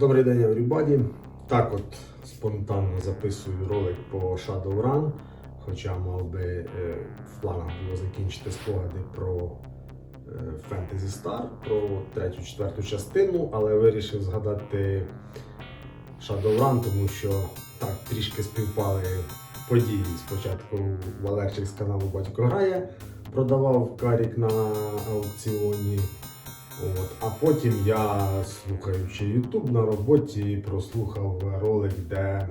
Добрий день, everybody. Так от спонтанно записую ролик по Shadowrun, хоча мав би е, в планах було закінчити спогади про е, Fantasy Star, про третю, четверту частину, але вирішив згадати Shadowrun, тому що так трішки співпали події. Спочатку Валерчик з каналу Батько грає, продавав карік на аукціоні. От. А потім я, слухаючи YouTube на роботі, прослухав ролик, де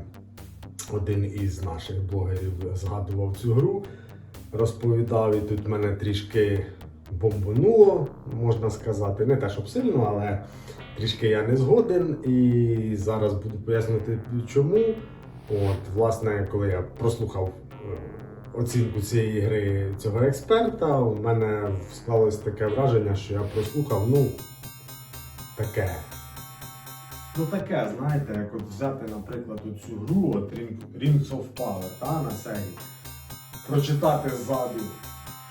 один із наших блогерів згадував цю гру, розповідав, і тут мене трішки бомбануло, можна сказати. Не те, щоб сильно, але трішки я не згоден. І зараз буду пояснювати чому. От, власне, коли я прослухав е, оцінку цієї гри цього експерта, у мене склалось таке враження, що я прослухав, ну, таке. Ну таке, знаєте, як от взяти, наприклад, цю гру, от Rings of Power, та, на серії, прочитати ззаду,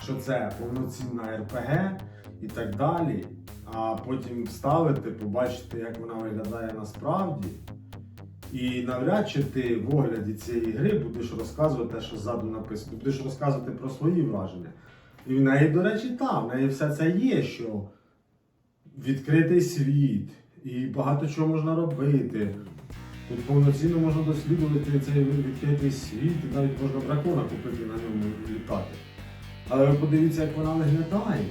що це повноцінна РПГ і так далі, а потім вставити, побачити, як вона виглядає насправді. І навряд чи ти в огляді цієї гри будеш розказувати те, що ззаду написано. Будеш розказувати про свої враження. І в неї, до речі, там, в неї все це є, що відкритий світ, і багато чого можна робити. Тут повноцінно можна досліджувати цей відкритий світ, і навіть можна дракона купити на ньому літати. Але ви подивіться, як вона виглядає.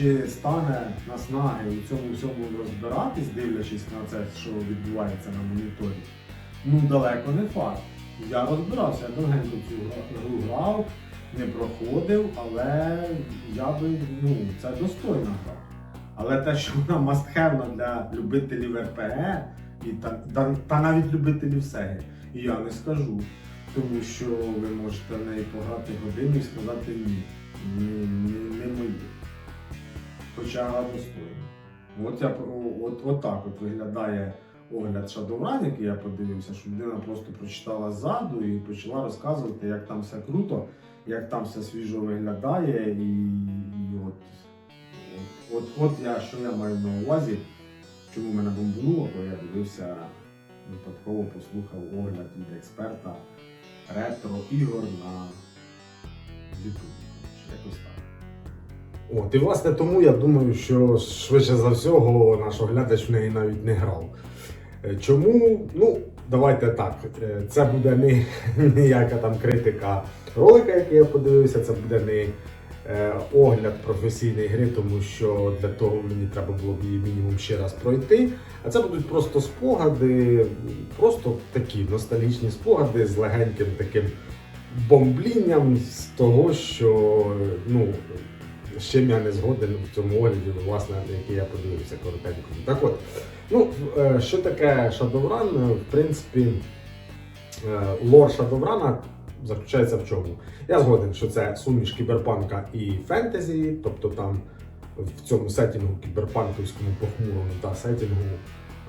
Чи стане наснаги у цьому всьому розбиратись, дивлячись на це, що відбувається на моніторі? Ну, далеко не факт. Я розбирався, я довгенько цю гру грав, не проходив, але я би, ну, це достойна гра. Але те, що вона мастхевна для любителів РПГ і та, та, та навіть любителів Сеги, я не скажу. Тому що ви можете в неї пограти годину і сказати ні. Не моє. Хоча достойна. От, от, от так от виглядає огляд Shadowrun, який я подивився, що людина просто прочитала ззаду і почала розказувати, як там все круто, як там все свіжо виглядає. І, і от, от, от, от я, що я маю на увазі, чому мене бомбануло, бо я дивився, випадково послухав огляд від експерта ретро ігор на YouTube. Якось так. От, і власне тому я думаю, що швидше за всього наш оглядач в неї навіть не грав. Е, Чому? Ну, давайте так. е, Це буде не ніяка там критика ролика, який я подивився, це буде не е, огляд професійної гри, тому що для того мені треба було б її мінімум ще раз пройти. А це будуть просто спогади, просто такі ностальгічні спогади з легеньким таким бомблінням з того, що ну, з чим я не згоден в цьому огляді, власне, який я подивився коротенько. Так от, ну, е, що таке Shadowrun? В принципі, е, лор Shadowrun заключається в чому? Я згоден, що це суміш кіберпанка і фентезі, тобто там в цьому сетінгу кіберпанківському похмурому та сетінгу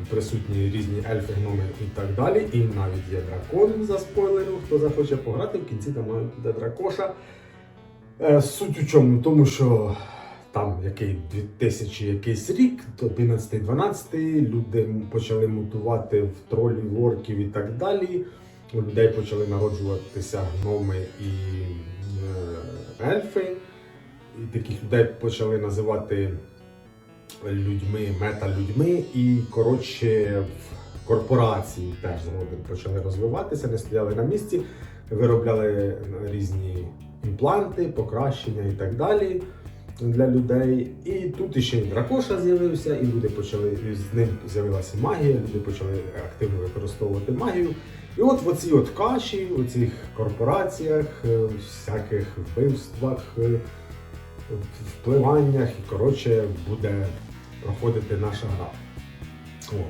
присутні різні ельфи, гноми і так далі. І навіть є дракон за спойлером, хто захоче пограти, в кінці там мають дракоша. Е, Суть у чому? Тому що там який 2000 якийсь рік, то 11-12, люди почали мутувати в тролі, лорків і так далі. У людей почали народжуватися гноми і е, ельфи. І таких людей почали називати людьми, мета-людьми. І коротше корпорації теж згодом почали розвиватися, не стояли на місці, виробляли різні імпланти, покращення і так далі для людей. І тут іще і дракоша з'явився, і люди почали з ним з'явилася магія, люди почали активно використовувати магію. І от в оцій от каші, в цих корпораціях, е, всяких вбивствах, е, впливаннях, і коротше буде проходити наша гра. О.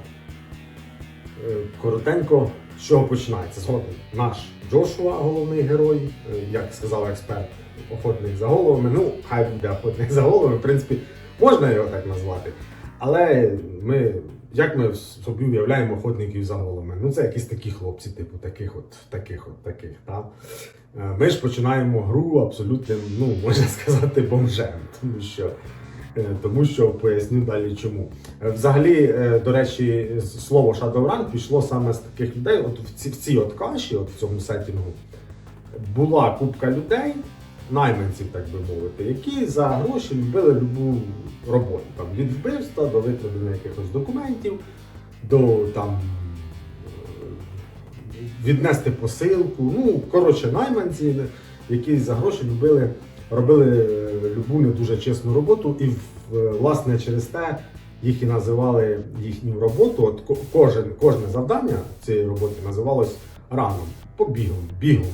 Е, Коротенько, з чого починається? Згодом наш Джошуа, головний герой, е, як сказав експерт, охотник за головами. Ну, хай буде охотник за головами, в принципі, можна його так назвати. Але ми, як ми собі уявляємо охотників за головами? Ну, це якісь такі хлопці, типу, таких от, таких от, таких. Та? Е, Ми ж починаємо гру абсолютним, ну, можна сказати, бомжем, тому що. Е, Тому що поясню далі чому. Е, Взагалі, е, до речі, слово Shadowrun пішло саме з таких людей. От в цій, в цій от каші, от в цьому сетінгу, була купка людей, найманців, так би мовити, які за гроші любили любу роботу. Там, від вбивства до викрадення якихось документів, до там віднести посилку. Ну, коротше, найманці, які за гроші любили робили е, любу не дуже чесну роботу, і власне через те їх і називали їхню роботу. От кожен, кожне завдання цієї роботи називалось раном, побігом, бігом.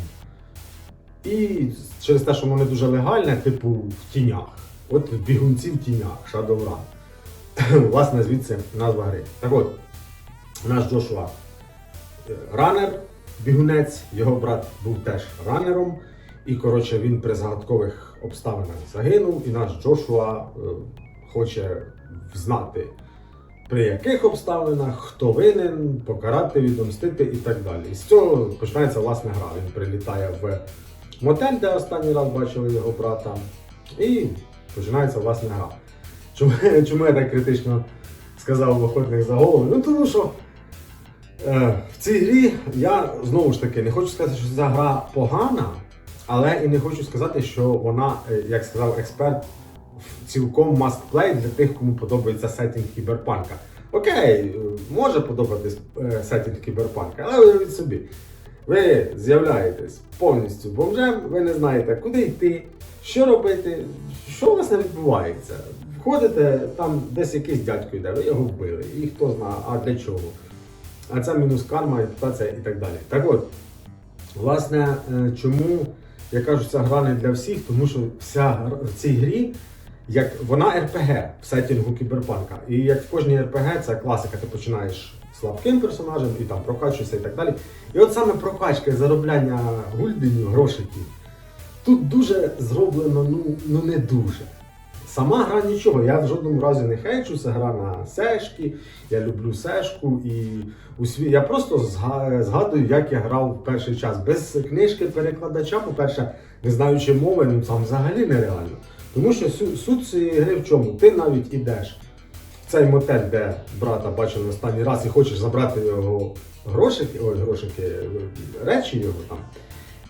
І через те, що воно не дуже легальне, типу в тінях. От бігунці в тінях, Shadowrun. Власне, звідси назва гри. Так от, наш Джошуа е, ранер, бігунець, його брат був теж ранером. І коротше він при загадкових обставинах загинув, і наш Джошуа е, хоче знати, при яких обставинах, хто винен, покарати, відомстити і так далі. І з цього починається власне гра. Він прилітає в мотель, де останній раз бачили його брата, і починається власне гра. Чому, чому я так критично сказав в охотник за голову? Ну тому що. Е, В цій грі я знову ж таки не хочу сказати, що ця гра погана, але і не хочу сказати, що вона, е, як сказав експерт, цілком must-play для тих, кому подобається сеттинг кіберпанка. Окей, е, може подобатись е, сеттинг кіберпанка, але уявіть собі, ви з'являєтесь повністю бомжем, ви не знаєте, куди йти, що робити, що у вас не відбувається. Входите, там десь якийсь дядько йде, ви його вбили, і хто знає, а для чого. А це мінус карма, репутація і так далі. Так от, власне, чому я кажу, ця гра не для всіх, тому що вся в цій грі, як вона РПГ в сеттінгу кіберпанка. І як в кожній РПГ, це класика, ти починаєш слабким персонажем і там прокачуєшся і так далі. І от саме прокачка заробляння гульденів, грошиків, тут дуже зроблено, ну, ну не дуже. Сама гра нічого, я в жодному разі не хейчу, це гра на сешки, я люблю сешку і у свій... я просто згадую, як я грав в перший час. Без книжки перекладача, по-перше, не знаючи мови, ну там взагалі нереально. Тому що суть цієї гри в чому? Ти навіть ідеш в цей мотель, де брата бачили останній раз, і хочеш забрати його грошики, ой, грошики, речі його там.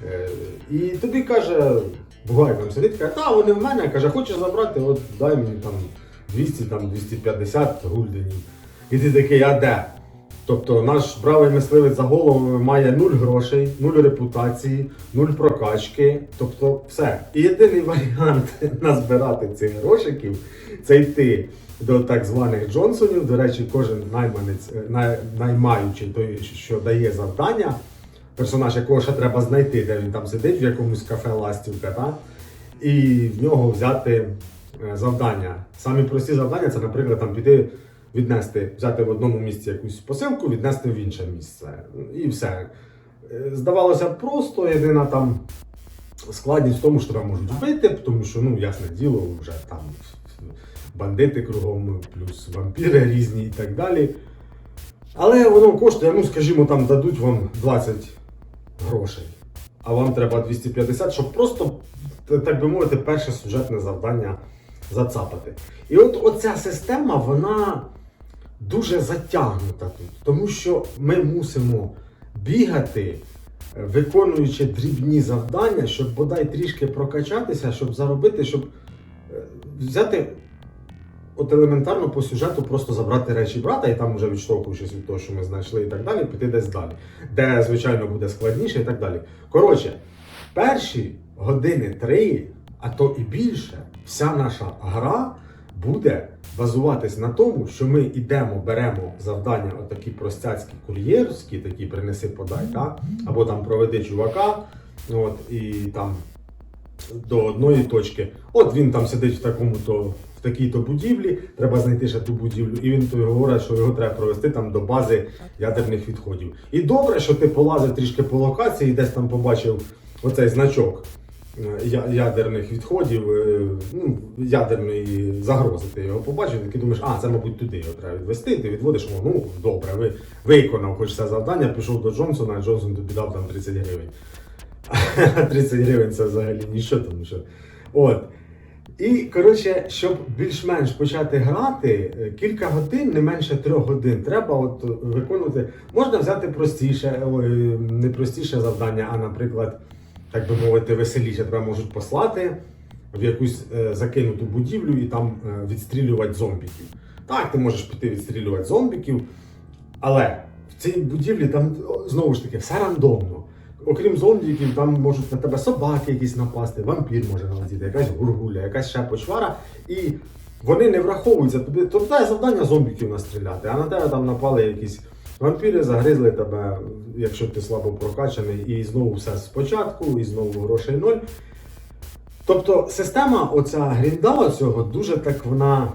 Е, І тобі каже, буває там сидить, каже, та вони в мене, каже, хочеш забрати, от дай мені там 200, там 250 гульденів. І ти такий, а де? Тобто наш бравий мисливець за голову має нуль грошей, нуль репутації, нуль прокачки. Тобто все. І єдиний варіант назбирати цих грошиків це йти до так званих Джонсонів. До речі, кожен найманець, е, най, наймаючий той, що дає завдання, персонаж, якого ще треба знайти, де він там сидить в якомусь кафе Ластівка, та? і в нього взяти е, завдання. Самі прості завдання це, наприклад, там піти віднести, взяти в одному місці якусь посилку, віднести в інше місце. І все. Е, Здавалося просто, єдина там складність в тому, що тебе можуть вбити, тому що, ну, ясне діло, вже там бандити кругом, плюс вампіри різні і так далі. Але воно коштує, ну, скажімо, там дадуть вам 20 грошей, а вам треба 250, щоб просто, так би мовити, перше сюжетне завдання зацапати. І от оця система, вона дуже затягнута тут, тому що ми мусимо бігати, е, виконуючи дрібні завдання, щоб бодай трішки прокачатися, щоб заробити, щоб е, взяти. От елементарно по сюжету просто забрати речі брата і там вже відштовхуючись від того, що ми знайшли і так далі, піти десь далі. Де, звичайно, буде складніше і так далі. Коротше, перші години три, а то і більше, вся наша гра буде базуватись на тому, що ми йдемо, беремо завдання, отакі простяцькі кур'єрські, такі принеси подай, та? або там проведи чувака, от, і там до одної точки. От він там сидить в такому-то. В такій-то будівлі, треба знайти ще ту будівлю, і він тобі говорить, що його треба провести там до бази ядерних відходів. І добре, що ти полазив трішки по локації, десь там побачив оцей значок е, ядерних відходів, е, ну, ядерної загрози. Ти його побачив, такий думаєш, а це, мабуть, туди його треба відвести. Ти відводиш, ну добре, ви виконав хоч це завдання, пішов до Джонсона, а Джонсон тобі дав там 30 гривень. 30 гривень це взагалі нічого, тому що. От. І, коротше, щоб більш-менш почати грати, е, кілька годин, не менше трьох годин, треба от е, виконувати. Можна взяти простіше, не простіше завдання, а, наприклад, так би мовити, веселіше. Тебе можуть послати в якусь е, закинуту будівлю і там е, відстрілювати зомбіків. Так, ти можеш піти відстрілювати зомбіків, але в цій будівлі там знову ж таки все рандомно. Окрім зомбіків, там можуть на тебе собаки якісь напасти, вампір може налетіти, якась гургуля, якась ще почвара. І вони не враховуються. Тобі тобто завдання зомбіків настріляти, а на тебе там напали якісь вампіри, загризли тебе, якщо ти слабо прокачаний, і знову все спочатку, і знову грошей ноль. Тобто система оця грінда цього дуже так вона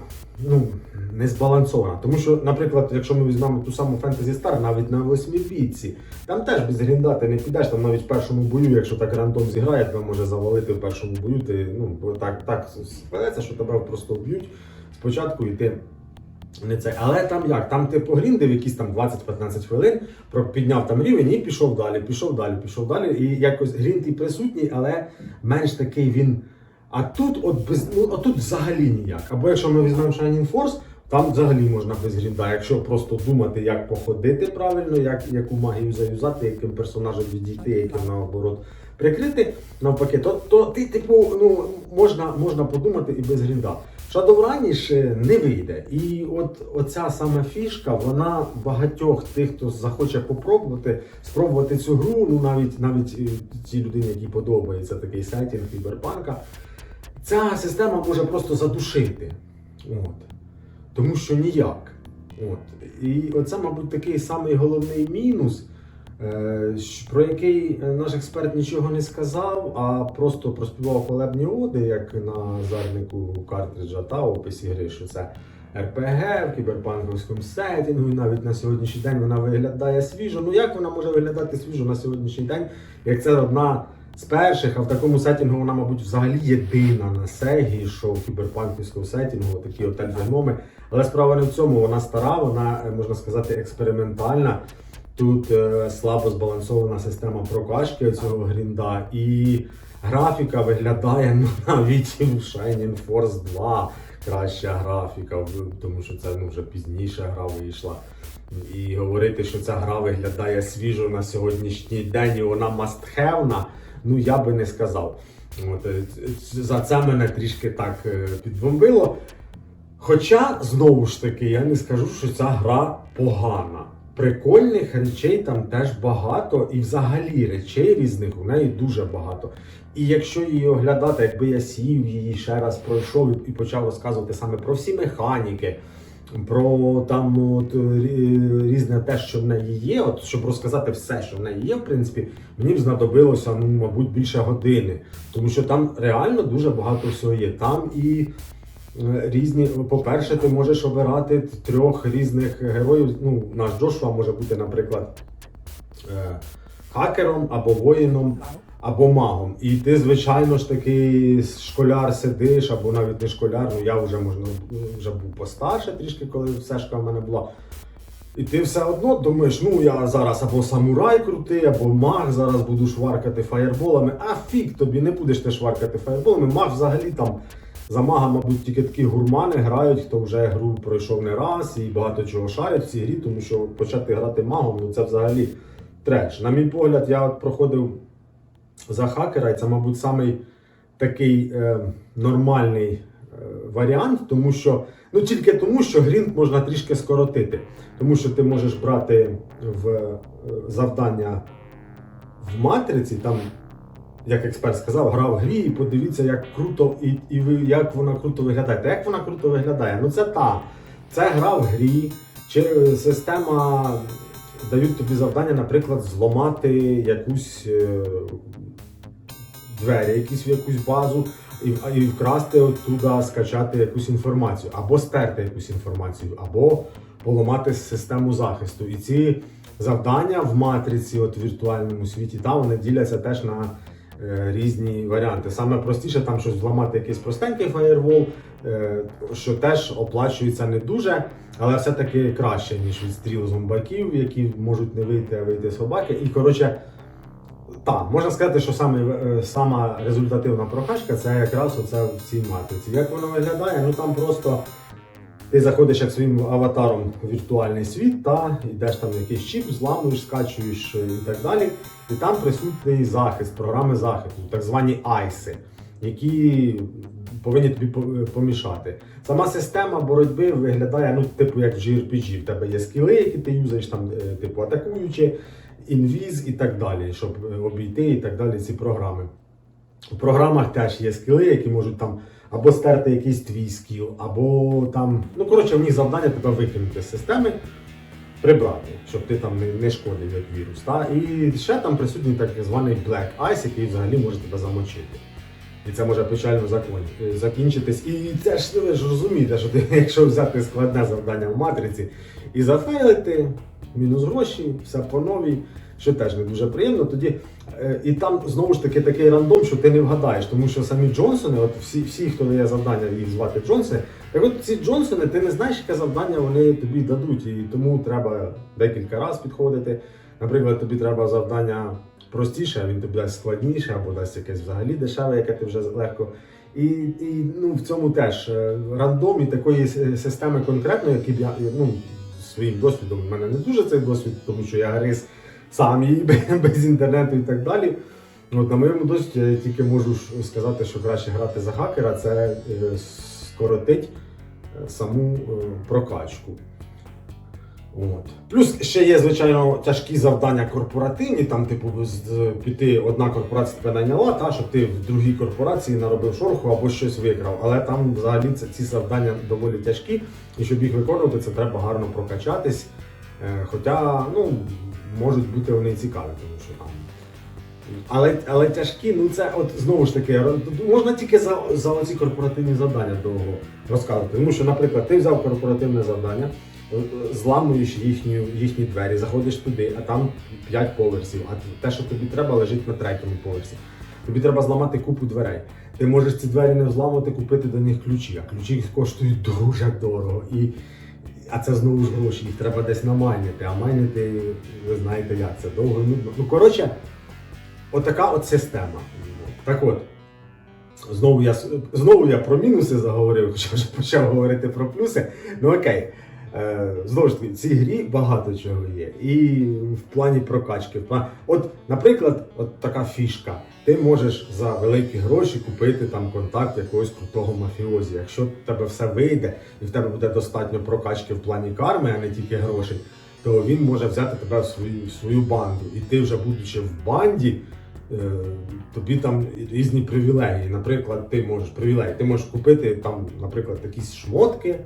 ну, не збалансована. Тому що, наприклад, якщо ми візьмемо ту саму Fantasy Star, навіть на восьмібійці, там теж без грінда ти не підеш, там навіть в першому бою, якщо так рандом зіграє, тебе може завалити в першому бою, ти ну, бо так, так складеться, що тебе просто вб'ють спочатку і ти. Не це. Але там як? Там ти погріндив якісь там 20-15 хвилин, підняв там рівень і пішов далі, пішов далі, пішов далі. І якось грінд і присутній, але менш такий він. А тут от без ну а тут взагалі ніяк. Або якщо ми візьмемо Shining Force, там взагалі можна без грінда. Якщо просто думати, як походити правильно, як яку магію заюзати, яким персонажем відійти, яким наоборот прикрити, навпаки, то, то ти, типу, ну можна, можна подумати і без грінда. Shadowrun ж не вийде. І от оця саме фішка, вона багатьох тих, хто захоче попробувати, спробувати цю гру, ну навіть навіть е, тій людині, якій подобається такий сеттінг кіберпанка, ця система може просто задушити. От. Тому що ніяк. От. І оце, мабуть, такий самий головний мінус, е, про який наш експерт нічого не сказав, а просто проспівав хвалебні оди, як на зарнику картриджа та описі гри, що це РПГ в кіберпанковському сеттінгу, і навіть на сьогоднішній день вона виглядає свіжо. Ну як вона може виглядати свіжо на сьогоднішній день, як це одна з перших, а в такому сеттінгу вона, мабуть, взагалі єдина на Сегі, що в кіберпанківському сеттінгу, такі от альбоми. Але справа не в цьому, вона стара, вона, е, можна сказати, експериментальна. Тут е, слабо збалансована система прокачки цього грінда, і графіка виглядає ну, навіть в Shining Force 2 краща графіка, тому що це ну, вже пізніше гра вийшла. І говорити, що ця гра виглядає свіжо на сьогоднішній день, і вона мастхевна, ну я би не сказав. От, е, за це мене трішки так е, підбомбило. Хоча, знову ж таки, я не скажу, що ця гра погана. прикольних речей там теж багато, і взагалі речей різних у неї дуже багато. І якщо її оглядати, якби я сів її ще раз пройшов і- і почав розказувати саме про всі механіки, про там от, різне те, що в неї є, от щоб розказати все, що в неї є, в принципі, мені б знадобилося, ну, мабуть, більше години. Тому що там реально дуже багато всього є. Там і е, різні, по-перше, ти можеш обирати трьох різних героїв. Ну, наш Джошуа може бути, наприклад, е, хакером або воїном. Або магом. І ти, звичайно ж таки, школяр сидиш, або навіть не школяр, ну я вже можна вже був постарше трішки, коли сешка в мене була. І ти все одно думаєш, ну я зараз або самурай крутий, або маг, зараз буду шваркати фаєрболами. А фік тобі не будеш ти шваркати фаєрболами. Маг взагалі там за мага, мабуть, тільки такі гурмани грають, хто вже гру пройшов не раз і багато чого шарять в цій грі, тому що почати грати магом, ну це взагалі треш. На мій погляд, я проходив за хакера, і це, мабуть, самий такий е, нормальний е, варіант, тому що ну тільки тому, що грінт можна трішки скоротити, тому що ти можеш брати в е, завдання в матриці, там, як експерт сказав, гра в грі, і подивіться, як круто і, і ви, як вона круто виглядає. Та як вона круто виглядає? Ну це та. Це гра в грі, чи система дають тобі завдання, наприклад, зламати якусь е, двері, якісь в якусь базу, і, і вкрасти оттуда, скачати якусь інформацію, або стерти якусь інформацію, або поламати систему захисту. І ці завдання в матриці, от в віртуальному світі, там вони діляться теж на е, різні варіанти. Саме простіше там щось зламати якийсь простенький фаєрвол, е, що теж оплачується не дуже, але все-таки краще, ніж відстріл зомбаків, які можуть не вийти, а вийти собаки. І коротше. Так, можна сказати, що саме, е, сама результативна прокачка це якраз оце в цій матриці. Як воно виглядає? Ну там просто ти заходиш як своїм аватаром в віртуальний світ, та йдеш там в якийсь чіп, зламуєш, скачуєш е, і так далі. І там присутній захист, програми захисту, так звані айси, які повинні тобі помішати. Сама система боротьби виглядає, ну, типу, як в JRPG. В тебе є скіли, які ти юзаєш, там, е, типу, атакуючи, інвіз і так далі, щоб е, обійти і так далі ці програми. В програмах теж є скіли, які можуть там або стерти якийсь твій скіл, або там. Ну, коротше, в них завдання тебе викинути з системи, прибрати, щоб ти там не шкодив як вірус. Та? І ще там присутній так званий Black Ice, який взагалі може тебе замочити. І це може печально е, закінчитись. І це ж ви ж розумієте, що ти, якщо взяти складне завдання в матриці і зафейлити, мінус гроші, все по новій, що теж не дуже приємно. Тоді е, і там знову ж таки такий рандом, що ти не вгадаєш, тому що самі Джонсони, от всі, всі хто дає завдання, їх звати Джонсони. Так от ці Джонсони, ти не знаєш, яке завдання вони тобі дадуть, і тому треба декілька разів підходити. Наприклад, тобі треба завдання простіше, а він тобі дасть складніше, або дасть якесь взагалі дешеве, яке ти вже легко. І, і ну, в цьому теж е, рандом і такої системи конкретної, які б я ну, своїм досвідом, в мене не дуже цей досвід, тому що я гриз сам її без інтернету і так далі. От, на моєму досвіді я тільки можу сказати, що краще грати за хакера це е, скоротить е, саму прокачку. От. Плюс ще є, звичайно, тяжкі завдання корпоративні, там, типу, піти одна корпорація тебе найняла, та, щоб ти в другій корпорації наробив шороху або щось викрав. Але там взагалі це, ці завдання доволі тяжкі, і щоб їх виконувати, це треба гарно прокачатись. Е, Хоча, ну, можуть бути вони цікаві, тому що там. Але, але тяжкі, ну це от знову ж таки, можна тільки за, за оці корпоративні завдання довго розказувати. Тому що, наприклад, ти взяв корпоративне завдання, зламуєш їхню, їхні двері, заходиш туди, а там 5 поверсів, а те, що тобі треба, лежить на третьому поверсі. Тобі треба зламати купу дверей. Ти можеш ці двері не взламувати, купити до них ключі, а ключі коштують дуже дорого. І, а це знову ж гроші, їх треба десь намайнити. А майнити, ви знаєте як, це довго нудно. Ну, коротше, отака от система. Так от, знову я, знову я про мінуси заговорив, хоча вже почав говорити про плюси. Ну окей. Е, знову ж таки, в цій грі багато чого є. І в плані прокачки. От, наприклад, от така фішка. Ти можеш за великі гроші купити там контакт якогось крутого мафіозі. Якщо в тебе все вийде і в тебе буде достатньо прокачки в плані карми, а не тільки грошей, то він може взяти тебе в свою, в свою банду. І ти вже будучи в банді, е, тобі там різні привілегії. Наприклад, ти можеш привілеї, ти можеш купити там, наприклад, якісь шмотки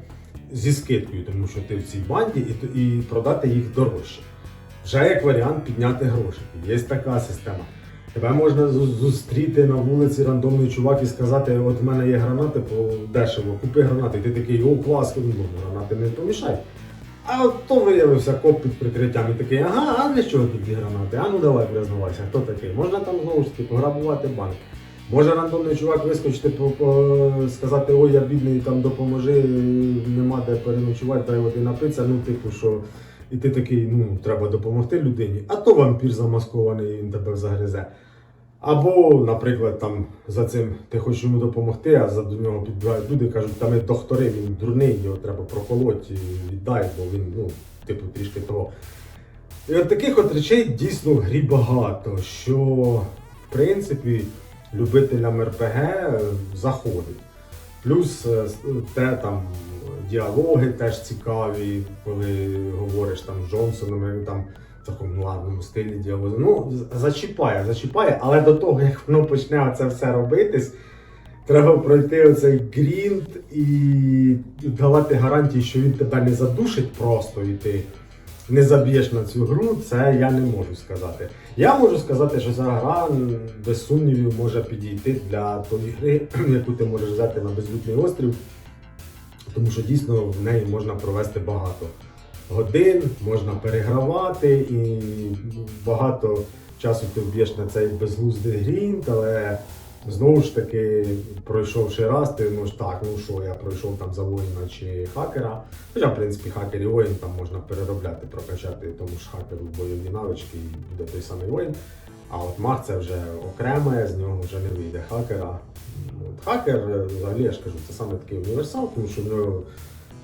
зі скидкою, тому що ти в цій банді, і, і продати їх дорожче. Вже як варіант підняти гроші. Є така система. Тебе можна зустріти на вулиці рандомний чувак і сказати, от в мене є гранати по дешево, купи гранати. І ти такий, о, клас, ну, гранати не помішай. А то виявився коп під прикриттям і такий, ага, а для чого тобі гранати? А ну давай признавайся, хто такий? Можна там знову ж таки пограбувати банк. Може рандомний чувак вискочити, сказати, ой, я бідний, там допоможи, нема де переночувати, дай води напитися, ну типу, що. І ти такий, ну, треба допомогти людині, а то вампір замаскований, він тебе загризе. Або, наприклад, там за цим ти хочеш йому допомогти, а за до нього підбирають люди, кажуть, там є доктори, він дурний, його треба проколоти, віддай, бо він, ну, типу, трішки того. І от таких от речей дійсно в грі багато, що в принципі любителям РПГ заходить. Плюс е, те там діалоги теж цікаві, коли говориш там з Джонсоном, він там в такому ладному стилі діалоги. Ну, зачіпає, зачіпає, але до того, як воно почне це все робитись, треба пройти оцей грінд і давати гарантії, що він тебе не задушить просто і ти не заб'єш на цю гру, це я не можу сказати. Я можу сказати, що ця гра без сумнівів може підійти для тої гри, яку ти можеш взяти на безлюдний острів, тому що дійсно в неї можна провести багато годин, можна перегравати і багато часу ти вб'єш на цей безглуздий грінт, але знову ж таки, пройшовши раз, ти можеш так, ну що, я пройшов там за воїна чи хакера. Хоча, в принципі, хакер і воїн там можна переробляти, прокачати тому ж хакеру бойові навички і буде той самий воїн. А от маг це вже окреме, з нього вже не вийде хакера. От хакер, взагалі, я ж кажу, це саме такий універсал, тому що в нього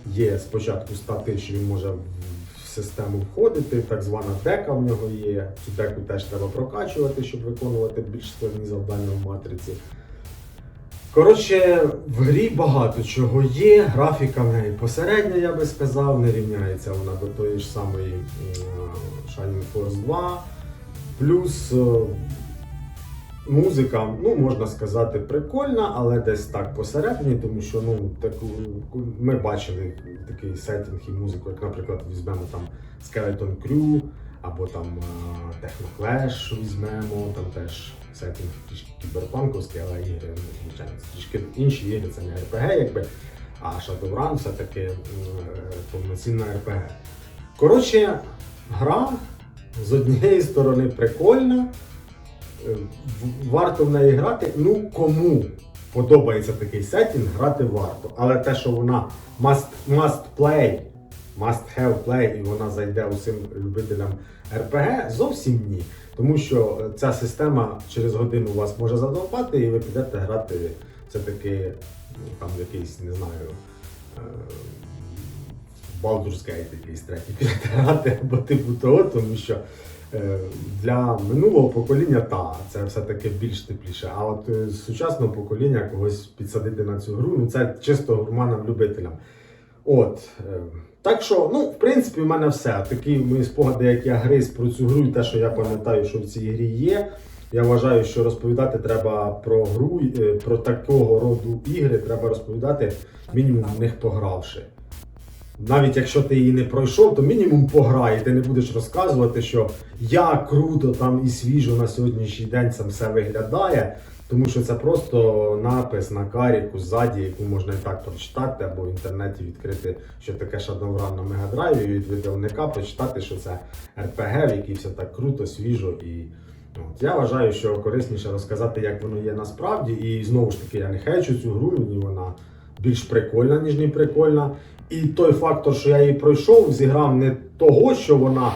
є спочатку стати, що він може систему входити, так звана дека в нього є. Цю деку теж треба прокачувати, щоб виконувати більш складні завдання в матриці. Коротше, в грі багато чого є, графіка в неї посередня, я би сказав, не рівняється вона до тої ж самої Shining Force 2. Плюс е, музика, ну можна сказати, прикольна, але десь так посередині, тому що ну, таку, ми бачили такий сеттинг і музику, як, наприклад, візьмемо там Skeleton Crew, або там Techno Clash візьмемо, там теж сеттинг трішки кіберпанковський, але ігри, звичайно, трішки інші ігри, це не RPG, якби, а Shadowrun все-таки е, повноцінна RPG. Коротше, гра з однієї сторони прикольна, варто в неї грати. Ну, кому подобається такий сеттінг, грати варто. Але те, що вона must, must play, must have play, і вона зайде усім любителям RPG, зовсім ні. Тому що е, ця система через годину вас може задовбати, і ви підете грати все-таки ну, там якийсь, не знаю. е, Baldur's Gate якийсь третій підете грати або типу того, тому що е, для минулого покоління та це все-таки більш тепліше. А от е, сучасного покоління когось підсадити на цю гру, ну це чисто гурманам-любителям. От. е, Так що, ну, в принципі, в мене все. Такі мої спогади, як я гриз про цю гру, і те, що я пам'ятаю, що в цій грі є. Я вважаю, що розповідати треба про гру, е, про такого роду ігри треба розповідати мінімум в них погравши. Навіть якщо ти її не пройшов, то мінімум пограй, і ти не будеш розказувати, що як круто там і свіжо на сьогоднішній день це все виглядає, тому що це просто напис на каріку ззаді, яку можна і так прочитати, або в інтернеті відкрити, що таке Shadowrun на Мегадрайві, від видавника прочитати, що це RPG, в якій все так круто, свіжо і. От, я вважаю, що корисніше розказати, як воно є насправді, і знову ж таки, я не хейчу цю гру, мені вона більш прикольна, ніж не прикольна. І той фактор, що я її пройшов, зіграв не того, що вона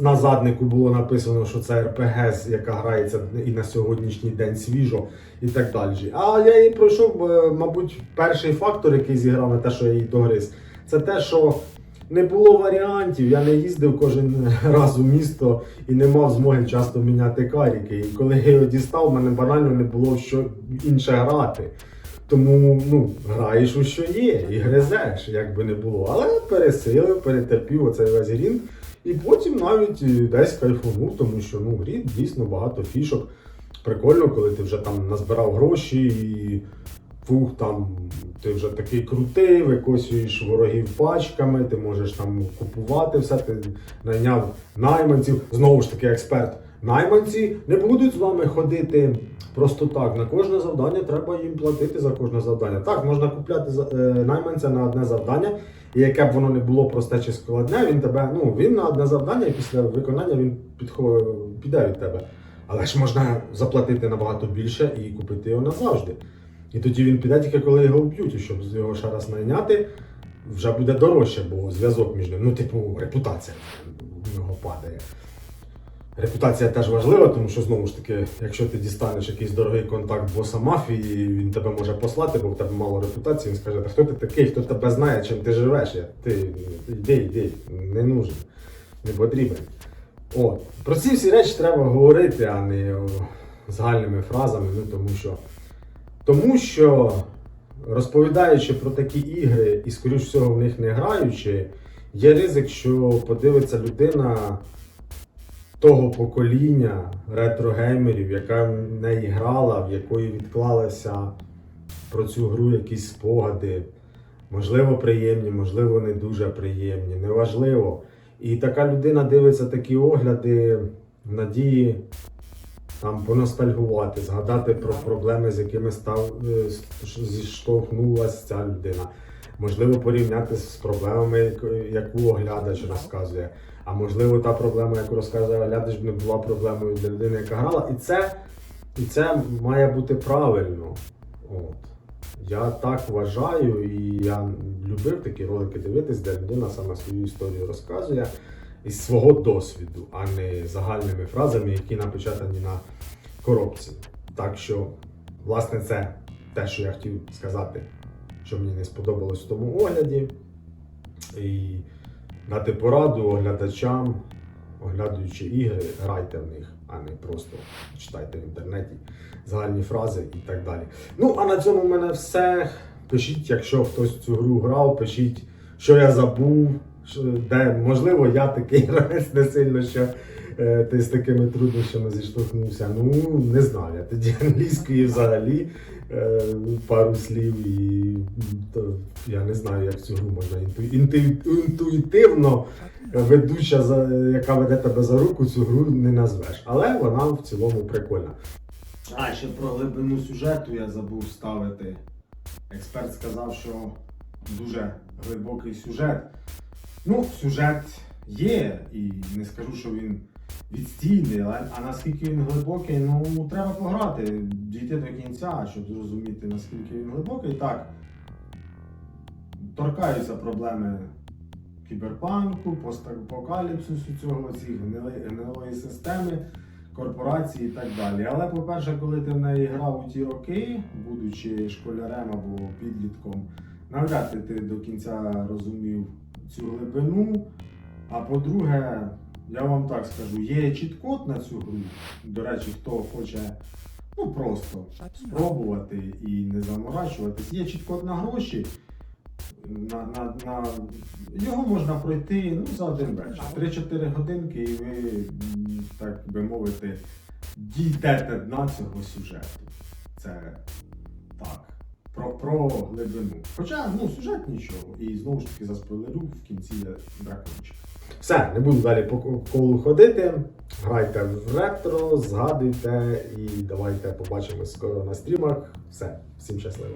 на заднику було написано, що це РПГ, яка грається і на сьогоднішній день свіжо, і так далі. А я її пройшов, е, мабуть, перший фактор, який зіграв на те, що я її догриз, це те, що не було варіантів. Я не їздив кожен раз у місто і не мав змоги часто міняти каріки. І коли я його дістав, в мене банально не було що інше грати. Тому ну, граєш у що є, і гризеш, як би не було. Але пересилив, перетерпів оцей весь грін. І потім навіть е, десь кайфанув, тому що ну, грі дійсно багато фішок. Прикольно, коли ти вже там назбирав гроші і фух, там ти вже такий крутий, викосюєш ворогів пачками, ти можеш там купувати все, ти найняв найманців. Знову ж таки, експерт. Найманці не будуть з вами ходити просто так. На кожне завдання треба їм платити за кожне завдання. Так, можна купляти е, найманця на одне завдання, і яке б воно не було просте чи складне, він тебе, ну він на одне завдання, і після виконання він піде від тебе. Але ж можна заплатити набагато більше і купити його назавжди. І тоді він піде тільки коли його вб'ють, і щоб його ще раз найняти, вже буде дорожче, бо зв'язок між ним, ну, типу, репутація в нього падає. Репутація теж важлива, тому що знову ж таки, якщо ти дістанеш якийсь дорогий контакт боса мафії, він тебе може послати, бо в тебе мало репутації, він скаже, та хто ти такий, хто тебе знає, чим ти живеш, ти йди, йди, не нужен, не потрібен. От. Про ці всі речі треба говорити, а не загальними фразами, ну тому що. Тому що розповідаючи про такі ігри і, скоріш всього, в них не граючи, є ризик, що подивиться людина того покоління ретро-геймерів, яка в неї грала, в якої відклалися про цю гру якісь спогади, можливо, приємні, можливо, не дуже приємні, неважливо. І така людина дивиться такі огляди в надії там поностальгувати, згадати про проблеми, з якими став е, зіштовхнулася ця людина. Можливо, порівняти з проблемами, яку- оглядач розказує. А можливо, та проблема, яку розказує оглядач, не була проблемою для людини, яка грала. І це, і це має бути правильно. От. Я так вважаю, і я любив такі ролики дивитись, де людина саме свою історію розказує із свого досвіду, а не загальними фразами, які напечатані на коробці. Так що, власне, це те, що я хотів сказати, що мені не сподобалось в тому огляді. І дати пораду оглядачам, оглядуючи ігри, грайте в них, а не просто читайте в інтернеті загальні фрази і так далі. Ну, а на цьому в мене все. Пишіть, якщо хтось цю гру грав, пишіть, що я забув, де, можливо, я такий гравець не сильно, що ти з такими труднощами зіштовхнувся. Ну, не знаю. Я тоді англійської взагалі е, пару слів і то, я не знаю, як цю гру можна інту, інту, інтуїтивно е, ведуча, яка веде тебе за руку, цю гру не назвеш. Але вона в цілому прикольна. А, ще про глибину сюжету я забув ставити. Експерт сказав, що дуже глибокий сюжет. Ну, сюжет є, і не скажу, що він відстійний, а наскільки він глибокий, ну треба пограти, дійти до кінця, щоб зрозуміти, наскільки він глибокий. Так, торкаються проблеми кіберпанку, постапокаліпсису цього, цієї гнилої системи корпорації і так далі. Але, по-перше, коли ти в неї грав у ті роки, будучи школярем або підлітком, навряд ти до кінця розумів цю глибину. А по-друге, я вам так скажу, є чіт-код на цю гру. До речі, хто хоче ну просто спробувати і не заморачуватись, є чіт-код на гроші. На, на, на... Його можна пройти ну, за один вечір. 3-4 годинки, і ви, так би мовити, дійдете дна цього сюжету. Це так. Про, про глибину. Хоча ну, сюжет нічого. І знову ж таки заспойлерю в кінці дракончик. Все, не буду далі по колу ходити. Грайте в ретро, згадуйте і давайте побачимось скоро на стрімах. Все, всім щасливо.